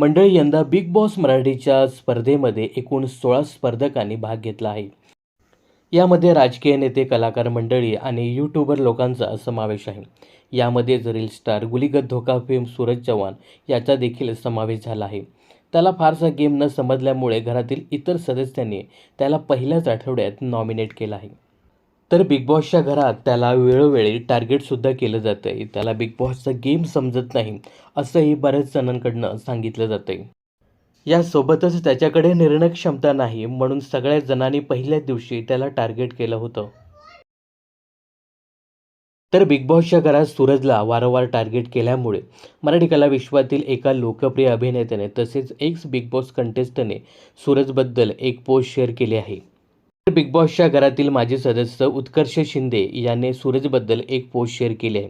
मंडळी यंदा big boss मराठीच्या स्पर्धेमध्ये एकूण सोळा स्पर्धकांनी भाग घेतला आहे. यामध्ये राजकीय नेते कलाकार मंडळी आणि यूट्यूबर लोकांचा समावेश आहे. यामध्ये रील स्टार गुलिगत धोका फेम सूरज चव्हाण याचा देखील समावेश झाला आहे. त्याला फारसा गेम न समजल्यामुळे घरातील इतर सदस्यांनी त्याला पहिल्याच आठवड्यात नॉमिनेट केला आहे. तर बिग बॉसच्या घरात त्याला वेळोवेळी टार्गेटसुद्धा केलं जातं आहे त्याला बिग बॉसचा गेम समजत नाही असंही बऱ्याच जणांकडनं सांगितलं जातं आहे यासोबतच त्याच्याकडे निर्णय क्षमता नाही म्हणून सगळ्या जणांनी पहिल्याच दिवशी त्याला टार्गेट केलं होतं. तर बिग बॉसच्या घरात सूरजला वारंवार टार्गेट केल्यामुळे मराठी कला विश्वातील एका लोकप्रिय अभिनेत्याने तसेच एक्स बिग बॉस कंटेस्टने सूरजबद्दल एक पोस्ट शेअर केली आहे. तर बिग बॉसच्या घरातील माजी सदस्य उत्कर्ष शिंदे याने सूरजबद्दल एक पोस्ट शेअर केली आहे.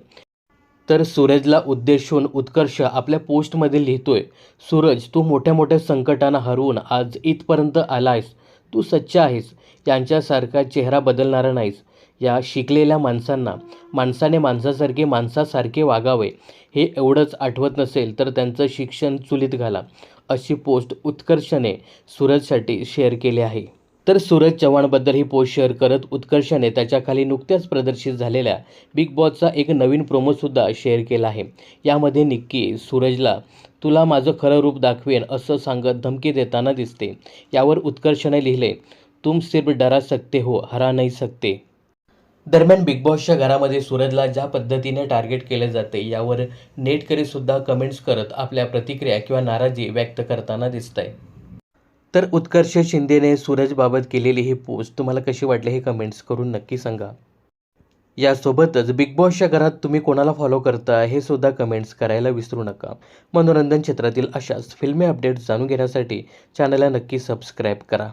तर सूरजला उद्देशून उत्कर्ष आपल्या पोस्टमध्ये लिहितोय सूरज तू मोठ्या मोठ्या संकटांना हरवून आज इथपर्यंत आलायस. तू सच्चा आहेस. यांच्यासारखा चेहरा बदलणारा नाहीस या शिकलेल्या माणसांना माणसाने माणसासारखे माणसासारखे वागावे हे एवढंच आठवत नसेल तर त्यांचं शिक्षण चुलीत घाला अशी पोस्ट उत्कर्षने सूरजसाठी शेअर केली आहे. तर सूरज चव्हाणबद्दल ही पोस्ट शेअर करत उत्कर्षाने त्याच्याखाली नुकत्याच प्रदर्शित झालेल्या बिग बॉसचा एक नवीन प्रोमोसुद्धा शेअर केला आहे. यामध्ये निक्की सूरजला तुला माझं खरं रूप दाखवेन असं सांगत धमकी देताना दिसते. यावर उत्कर्षाने लिहिले तुम सिर्फ डरा सकते हो हरा नाही सकते. दरम्यान बिग बॉसच्या घरामध्ये सूरजला ज्या पद्धतीने टार्गेट केले जाते यावर नेटकरीसुद्धा कमेंट्स करत आपल्या प्रतिक्रिया किंवा नाराजी व्यक्त करताना दिसत आहे तर उत्कर्ष शिंदेने सूरजबाबत केलेली ही पोस्ट तुम्हाला कशी वाटली हे कमेंट्स करून नक्की सांगा. यासोबतच बिग बॉसच्या घरात तुम्ही कोणाला फॉलो करता हे सुद्धा कमेंट्स करायला विसरू नका. मनोरंजन क्षेत्रातील अशाच फिल्मी अपडेट्स जाणून घेण्यासाठी चॅनलला नक्की सबस्क्राईब करा.